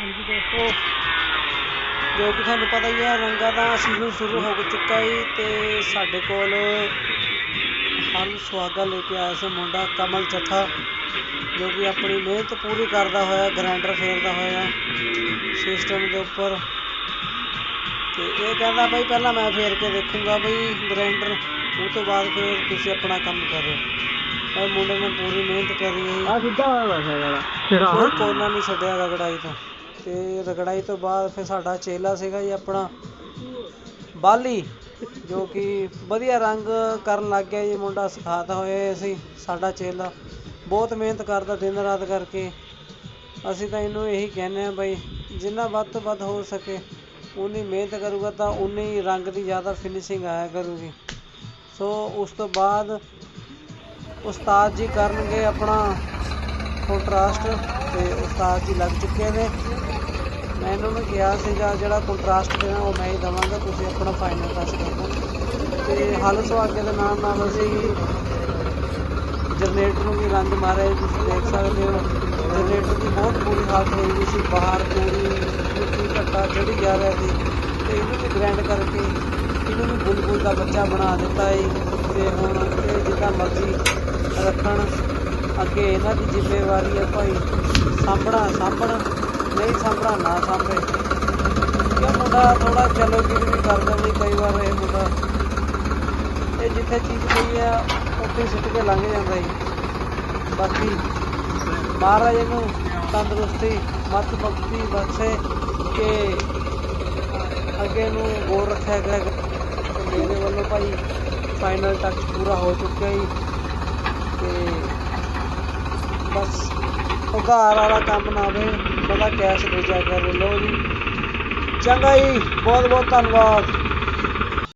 ਹਾਂਜੀ ਦੋਸਤੋ ਜੋ ਕਿ ਤੁਹਾਨੂੰ ਪਤਾ ਹੀ ਹੈ ਰੰਗਾਂ ਦਾ ਸੀਜ਼ਨ ਸ਼ੁਰੂ ਹੋ ਚੁੱਕਾ ਹੈ ਤੇ ਸਾਡੇ ਕੋਲ ਹਲ ਸੁਹਾਗਾ ਲੈ ਕੇ ਆਇਆ ਸੀ ਮੁੰਡਾ ਕਮਲ ਚੱਠਾ ਜੋ ਕਿ ਆਪਣੀ ਮਿਹਨਤ ਪੂਰੀ ਕਰਦਾ ਹੋਇਆ ਗ੍ਰਾਈਂਡਰ ਫੇਰਦਾ ਹੋਇਆ ਸਿਸਟਮ ਦੇ ਉੱਪਰ। ਤੇ ਇਹ ਕਹਿੰਦਾ ਬਈ ਪਹਿਲਾਂ ਮੈਂ ਫੇਰ ਕੇ ਦੇਖੂੰਗਾ ਬਈ ਗ੍ਰਾਈਂਡਰ ਉਹ ਤੋਂ ਬਾਅਦ ਫਿਰ ਤੁਸੀਂ ਆਪਣਾ ਕੰਮ ਇਹ ਮੁੰਡੇ ਨੇ ਪੂਰੀ ਮਿਹਨਤ ਕਰੀ ਹੈ। ਆ ਸਿੱਧਾ ਹੋਇਆ ਵਾਲਾ ਫਿਰ ਕੋਈ ਕੋਨਾ ਨਹੀਂ ਛੱਡਿਆ ਰਗੜਾਈ ਤੋਂ। ਅਤੇ ਰਗੜਾਈ ਤੋਂ ਬਾਅਦ ਫਿਰ ਸਾਡਾ ਚੇਲਾ ਸੀਗਾ ਜੀ ਆਪਣਾ ਬਾਲੀ, ਜੋ ਕਿ ਵਧੀਆ ਰੰਗ ਕਰਨ ਲੱਗ ਗਿਆ ਜੀ, ਮੁੰਡਾ ਸਿਖਾਤਾ ਹੋਇਆ ਅਸੀਂ ਸਾਡਾ ਚੇਲਾ। ਬਹੁਤ ਮਿਹਨਤ ਕਰਦਾ ਦਿਨ ਰਾਤ ਕਰਕੇ। ਅਸੀਂ ਤਾਂ ਇਹਨੂੰ ਇਹੀ ਕਹਿੰਦੇ ਆ ਬਈ, ਜਿੰਨਾ ਵੱਧ ਤੋਂ ਵੱਧ ਹੋ ਸਕੇ ਉਨੀ ਮਿਹਨਤ ਕਰੂਗਾ ਤਾਂ ਉਨੀ ਹੀ ਰੰਗ ਦੀ ਜ਼ਿਆਦਾ ਫਿਨਿਸ਼ਿੰਗ ਆਇਆ ਕਰੂਗੀ। ਸੋ ਉਸ ਤੋਂ ਬਾਅਦ ਉਸਤਾਦ ਜੀ ਕਰਨਗੇ ਆਪਣਾ ਕੰਟਰਾਸਟ ਤੇ ਉਸਤਾਦ ਜੀ ਲੱਗ ਚੁੱਕੇ ਨੇ। ਮੈਂ ਇਹਨਾਂ ਨੂੰ ਕਿਹਾ ਸੀਗਾ ਜਿਹੜਾ ਕੰਟਰਾਸਟ ਦੇਣਾ ਉਹ ਮੈਂ ਹੀ ਦਵਾਂਗਾ, ਤੁਸੀਂ ਆਪਣਾ ਫਾਈਨਲ ਟੱਚ ਕਰ ਦਿਓ ਤੇ ਹਲ ਸੁਹਾਗੇ ਦੇ ਨਾਲ ਨਾਲ ਅਸੀਂ ਜਨਰੇਟਰ ਨੂੰ ਵੀ ਰੰਗ ਮਾਰਿਆ ਤੁਸੀਂ ਦੇਖ ਸਕਦੇ ਹੋ। ਜਨਰੇਟਰ ਦੀ ਬਹੁਤ ਬੁਰੀ ਹਾਲਤ ਹੋਈ ਹੋਈ ਸੀ, ਬਾਹਰ ਪੂਰੀ ਮਿੱਟੀ ਘੱਟਾ ਚੜੀ ਜਾ ਰਿਹਾ ਸੀ। ਤੇ ਇਹਨੂੰ ਵੀ ਗ੍ਰੈਂਡ ਕਰਕੇ ਇਹਨੂੰ ਵੀ ਬੁਲਬੁਲ ਦਾ ਬੱਚਾ ਬਣਾ ਦਿੱਤਾ ਹੈ ਤੇ ਹੁਣ ਇਹ ਜਿੱਦਾਂ ਮਰਜ਼ੀ ਰੱਖਣ। ਅੱਗੇ ਇਹਨਾਂ ਦੀ ਜ਼ਿੰਮੇਵਾਰੀ ਹੈ ਭਾਈ, ਸਾਂਭਣਾ, ਸਾਂਭਣ। ਨਹੀਂ ਸਾਂਭਣਾ, ਨਾ ਸਾਂਭੇ। ਇਹ ਮੁੰਡਾ ਥੋੜਾ ਚਲੋਗਿਰੀ ਵੀ ਕਰਦਾ ਜੀ ਕਈ ਵਾਰ ਇਹ ਮੁੰਡਾ ਇਹ ਜਿੱਥੇ ਚੀਜ਼ ਪਈ ਆ, ਉੱਥੇ ਹੀ ਸੁੱਟ ਕੇ ਲੰਘ ਜਾਂਦਾ ਜੀ। ਬਾਕੀ ਮਹਾਰਾਜ ਨੂੰ ਤੰਦਰੁਸਤੀ, ਮਤ ਬਖਸ਼ੀ ਬਖਸ਼ੇ ਕਿ ਅੱਗੇ ਨੂੰ ਗੌਰ ਰੱਖਿਆ ਗਿਆ। ਮੇਰੇ ਵੱਲੋਂ ਭਾਈ ਫਾਈਨਲ ਟੱਚ ਪੂਰਾ ਹੋ ਚੁੱਕਿਆ ਜੀ। ਤੇ ਬਸ ਉਧਾਰ ਵਾਲਾ ਕੰਮ ਨਾ ਹੋਵੇ ਬੰਦਾ ਕੈਸ਼ ਭੇਜਿਆ ਕਰ। ਲਓ ਜੀ। ਚੰਗਾ ਜੀ ਬਹੁਤ ਬਹੁਤ ਧੰਨਵਾਦ।